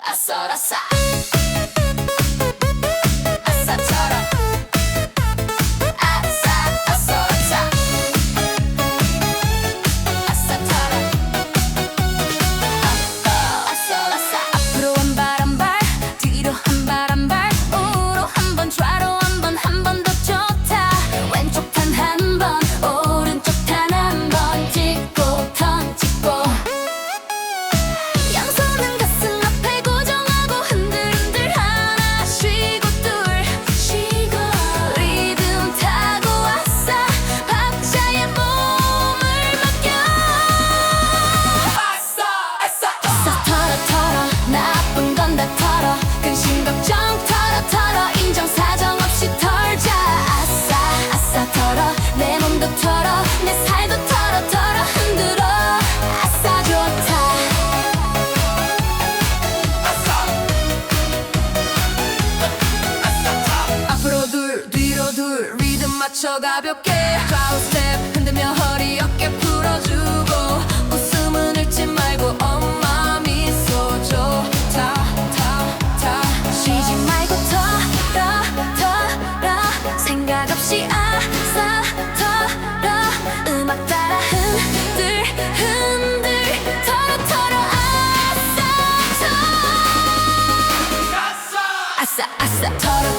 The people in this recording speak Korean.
あそらさ。 내 몸도 털어 내 살도 털어 털어 흔들어. 아싸 좋다. 아싸 앞으로 둘 뒤로 둘 리듬 맞춰 가볍게. 좌우 스텝 음악 따라 흔들 흔들 털어 털어 아싸 털어. 아싸 아싸 털어